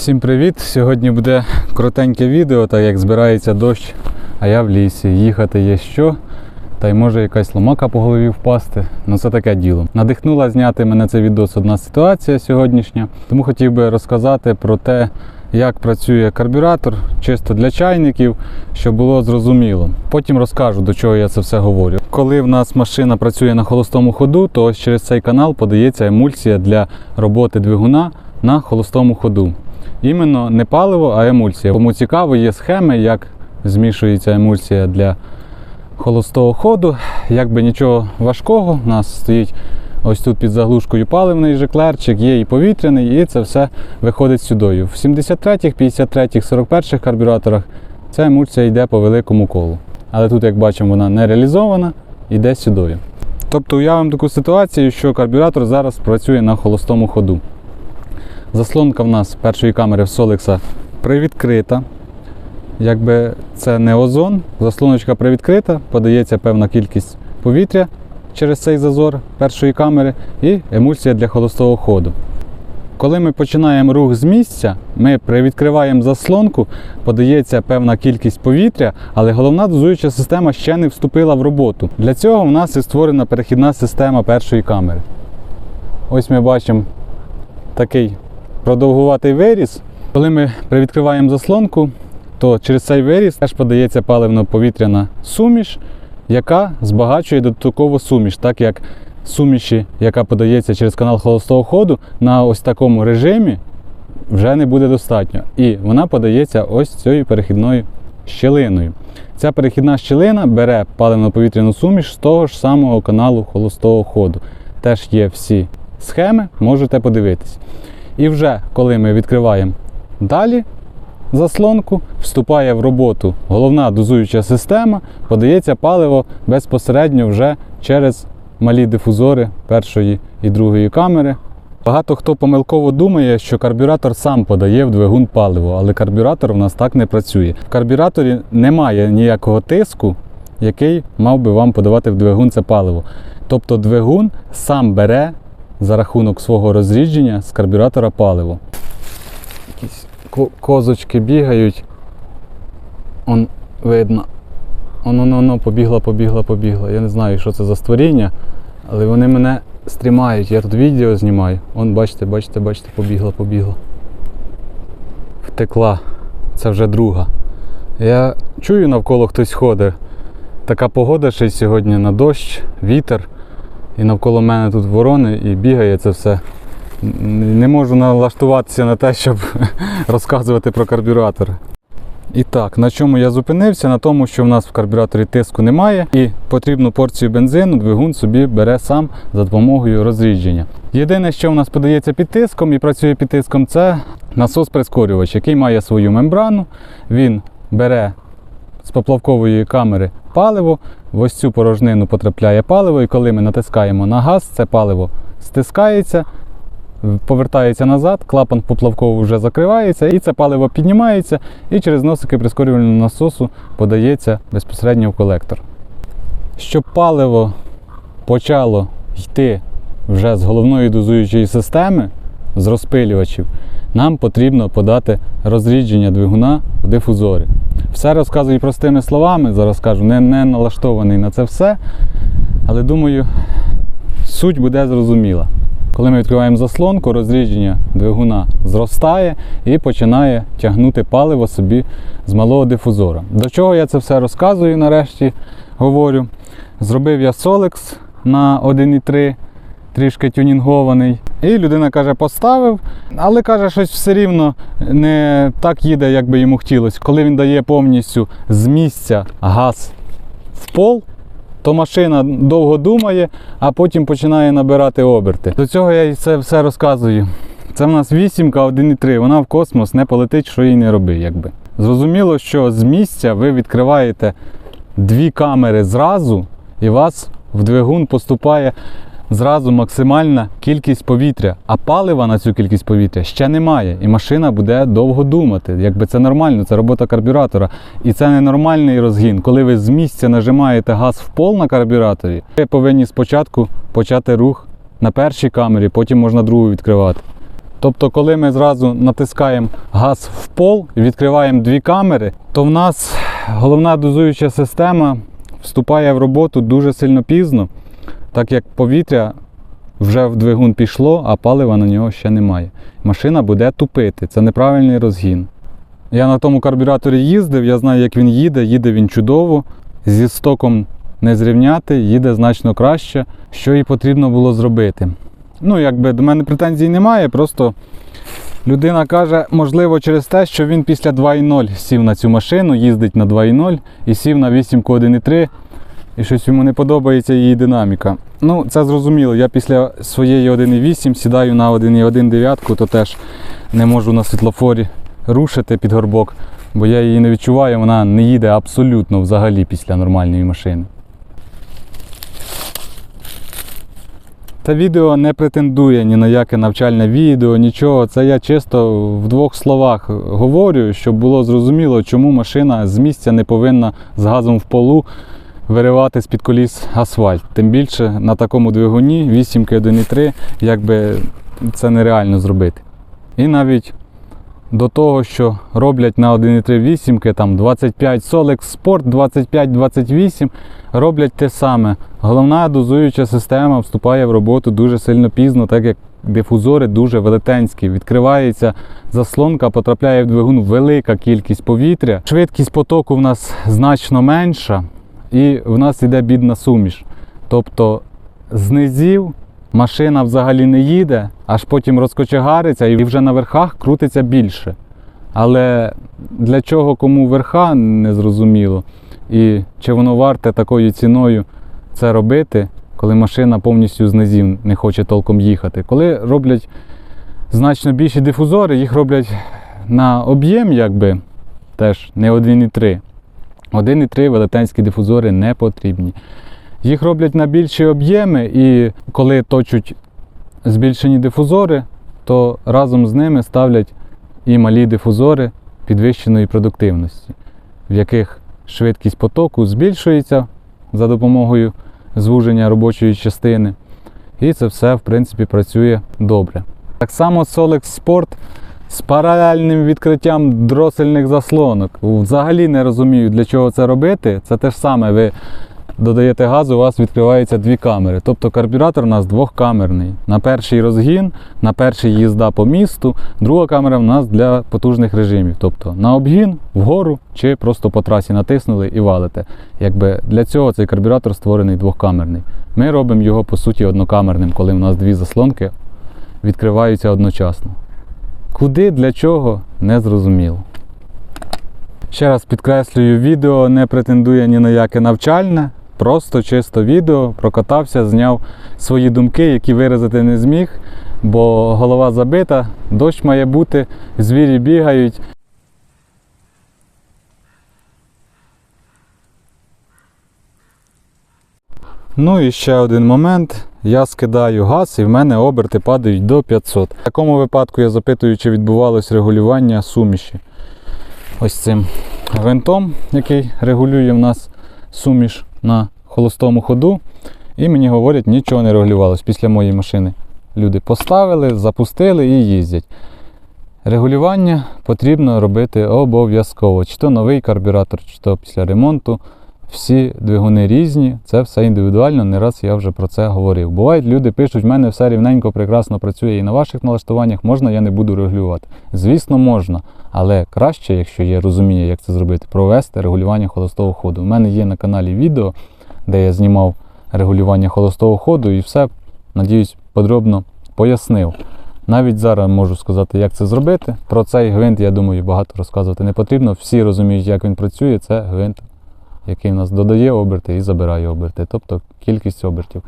Всім привіт! Сьогодні буде коротеньке відео, так як збирається дощ, а я в лісі. Їхати є що, та й може якась ломака по голові впасти. Ну це таке діло. Надихнула зняти мене це відео одна ситуація сьогоднішня. Тому хотів би розказати про те, як працює карбюратор, чисто для чайників, щоб було зрозуміло. Потім розкажу, до чого я це все говорю. Коли в нас машина працює на холостому ходу, то ось через цей канал подається емульсія для роботи двигуна на холостому ходу. Іменно не паливо, а емульсія. Кому цікаво, є схеми, як змішується емульсія для холостого ходу. Якби нічого важкого, у нас стоїть ось тут під заглушкою паливний жеклерчик, є і повітряний, і це все виходить сюди. В 73-х, 53-х, 41-х карбюраторах ця емульсія йде по великому колу. Але тут, як бачимо, вона не реалізована, йде сюди. Тобто уявимо таку ситуацію, що карбюратор зараз працює на холостому ходу. Заслонка в нас першої камери в Солекса привідкрита. Якби це не озон, заслоночка привідкрита, подається певна кількість повітря через цей зазор першої камери і емульсія для холостого ходу. Коли ми починаємо рух з місця, ми привідкриваємо заслонку, подається певна кількість повітря, але головна дозуюча система ще не вступила в роботу. Для цього в нас і створена перехідна система першої камери. Ось ми бачимо такий продовгуватий виріз. Коли ми привідкриваємо заслонку, то через цей виріз теж подається паливно-повітряна суміш, яка збагачує додатково суміш, так як суміші, яка подається через канал холостого ходу, на ось такому режимі вже не буде достатньо. І вона подається ось цією перехідною щілиною. Ця перехідна щілина бере паливно-повітряну суміш з того ж самого каналу холостого ходу. Теж є всі схеми, можете подивитись. І вже коли ми відкриваємо далі заслонку, вступає в роботу головна дозуюча система, подається паливо безпосередньо вже через малі дифузори першої і другої камери. Багато хто помилково думає, що карбюратор сам подає в двигун паливо, але карбюратор у нас так не працює. В карбюраторі немає ніякого тиску, який мав би вам подавати в двигун це паливо. Тобто двигун сам бере за рахунок свого розрідження з карбюратора паливо. Якісь ко- козочки бігають. Он видно. Оно, оно, оно, побігла, побігла, побігла. Я не знаю, що це за створіння, але вони мене стрімають. Я тут відео знімаю. Он, бачите, бачите, бачите, побігла, побігла. Втекла. Це вже друга. Я чую навколо хтось ходить. Така погода ще й сьогодні на дощ, вітер. І навколо мене тут ворони і бігає це все. Не можу налаштуватися на те, щоб розказувати про карбюратор. І так, на чому я зупинився? На тому, що в нас в карбюраторі тиску немає, і потрібну порцію бензину двигун собі бере сам за допомогою розрідження. Єдине, що в нас подається під тиском і працює під тиском, це насос-прискорювач, який має свою мембрану. Він бере з поплавкової камери паливо, в ось цю порожнину потрапляє паливо, і коли ми натискаємо на газ, це паливо стискається, повертається назад, клапан поплавково вже закривається, і це паливо піднімається і через носики прискорювального насосу подається безпосередньо в колектор. Щоб паливо почало йти вже з головної дозуючої системи, з розпилювачів, нам потрібно подати розрідження двигуна в дифузорі. Все розказую простими словами, зараз кажу, не, не налаштований на це все, але думаю, суть буде зрозуміла. Коли ми відкриваємо заслонку, розрідження двигуна зростає і починає тягнути паливо собі з малого дифузора. До чого я це все розказую нарешті говорю. Зробив я Solex на 1,3, трішки тюнінгований. І людина каже, поставив, але каже, щось все рівно не так їде, як би йому хотілося. Коли він дає повністю з місця газ в пол, то машина довго думає, а потім починає набирати оберти. До цього я це все розказую. Це в нас вісімка 1,3, вона в космос не полетить, що їй не роби. Якби. Зрозуміло, що з місця ви відкриваєте дві камери зразу, і вас в двигун поступає зразу максимальна кількість повітря, а палива на цю кількість повітря ще немає. І машина буде довго думати. Якби це нормально, це робота карбюратора. І це ненормальний розгін. Коли ви з місця нажимаєте газ в пол на карбюраторі, ви повинні спочатку почати рух на першій камері, потім можна другу відкривати. Тобто, коли ми зразу натискаємо газ в пол і відкриваємо дві камери, то в нас головна дозуюча система вступає в роботу дуже сильно пізно, так як повітря вже в двигун пішло, а палива на нього ще немає. Машина буде тупити. Це неправильний розгін. Я на тому карбюраторі їздив, я знаю, як він їде, їде він чудово. Зі стоком не зрівняти, їде значно краще, що і потрібно було зробити. Ну, якби до мене претензій немає, просто людина каже, можливо, через те, що він після 2.0 сів на цю машину, їздить на 2.0 і сів на 8 1.3, і щось йому не подобається її динаміка. Ну, це зрозуміло. Я після своєї 1.8 сідаю на 1.1 то теж не можу на світлофорі рушити під горбок, бо я її не відчуваю, вона не їде абсолютно взагалі після нормальної машини. Це відео не претендує ні на яке навчальне відео, нічого. Це я чисто в двох словах говорю, щоб було зрозуміло, чому машина з місця не повинна з газом в полу виривати з-під коліс асфальт. Тим більше на такому двигуні 8 1.3, якби це нереально зробити. І навіть до того, що роблять на 1.3 вісімки, там 25 Solex Sport, 25-28, роблять те саме. Головна дозуюча система вступає в роботу дуже сильно пізно, так як дифузори дуже велетенські. Відкривається заслонка, потрапляє в двигун велика кількість повітря. Швидкість потоку в нас значно менша, і в нас йде бідна суміш. Тобто з низів машина взагалі не їде, аж потім розкочегариться і вже на верхах крутиться більше. Але для чого кому верха не зрозуміло. І чи воно варте такою ціною це робити, коли машина повністю з низів не хоче толком їхати. Коли роблять значно більші дифузори, їх роблять на об'єм, якби теж не 1,3. 1,3 велетенські дифузори не потрібні. Їх роблять на більші об'єми, і коли точуть збільшені дифузори, то разом з ними ставлять і малі дифузори підвищеної продуктивності, в яких швидкість потоку збільшується за допомогою звуження робочої частини. І це все, в принципі, працює добре. Так само Solex Sport з паралельним відкриттям дросельних заслонок. Взагалі не розумію, для чого це робити. Це те ж саме, ви додаєте газ, у вас відкриваються дві камери. Тобто карбюратор у нас двохкамерний. На перший розгін, на перший їзда по місту, друга камера в нас для потужних режимів. Тобто на обгін, вгору чи просто по трасі натиснули і валите. Якби Для цього цей карбюратор створений двохкамерний. Ми робимо його по суті однокамерним, коли у нас дві заслонки відкриваються одночасно. Куди, для чого, не зрозуміло. Ще раз підкреслюю, відео не претендує ні на яке навчальне, просто чисто відео, прокатався, зняв свої думки, які виразити не зміг, бо голова забита, дощ має бути, звірі бігають. Ну і ще один момент. Я скидаю газ і в мене оберти падають до 500. В такому випадку я запитую, чи відбувалось регулювання суміші. Ось цим винтом, який регулює в нас суміш на холостому ходу. І мені говорять, нічого не регулювалось після моєї машини. Люди поставили, запустили і їздять. Регулювання потрібно робити обов'язково. Чи то новий карбюратор, чи то після ремонту. Всі двигуни різні, це все індивідуально, не раз я вже про це говорив. Бувають, люди пишуть, в мене все рівненько, прекрасно працює і на ваших налаштуваннях можна, я не буду регулювати. Звісно, можна, але краще, якщо є розуміння, як це зробити, провести регулювання холостого ходу. У мене є на каналі відео, де я знімав регулювання холостого ходу і все, надіюсь, подробно пояснив. Навіть зараз можу сказати, як це зробити. Про цей гвинт, я думаю, багато розказувати не потрібно. Всі розуміють, як він працює, це гвинт який у нас додає оберти і забирає оберти, тобто кількість обертів.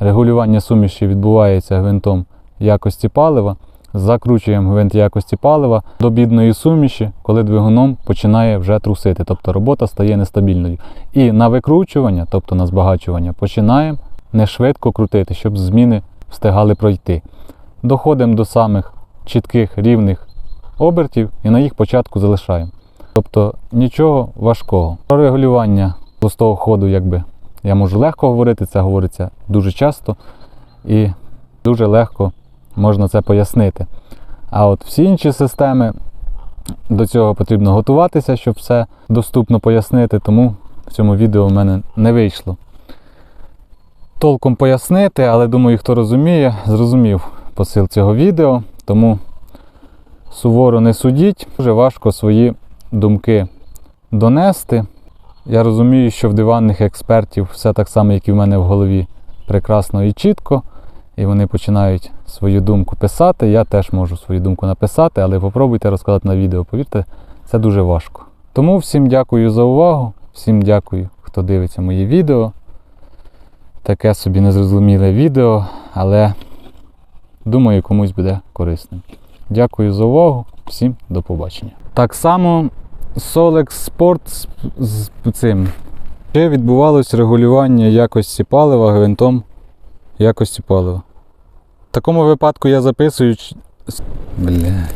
Регулювання суміші відбувається гвинтом якості палива. Закручуємо гвинт якості палива до бідної суміші, коли двигуном починає вже трусити, тобто робота стає нестабільною. І на викручування, тобто на збагачування, починаємо не швидко крутити, щоб зміни встигали пройти. Доходимо до самих чітких рівних обертів і на їх початку залишаємо. Тобто нічого важкого. Про регулювання пустого ходу, якби я можу легко говорити, це говориться дуже часто і дуже легко можна це пояснити. А от всі інші системи до цього потрібно готуватися, щоб все доступно пояснити, тому в цьому відео в мене не вийшло. Толком пояснити, але думаю, хто розуміє, зрозумів посил цього відео, тому суворо не судіть, дуже важко свої думки донести. Я розумію, що в диванних експертів все так само, як і в мене в голові, прекрасно і чітко, і вони починають свою думку писати. Я теж можу свою думку написати, але попробуйте розказати на відео. Повірте, це дуже важко. Тому всім дякую за увагу, всім дякую, хто дивиться мої відео. Таке собі незрозуміле відео, але думаю, комусь буде корисним. Дякую за увагу, всім до побачення. Так само Solex Sport з, з цим. Ще відбувалось регулювання якості палива гвинтом якості палива. В такому випадку я записую. Бля.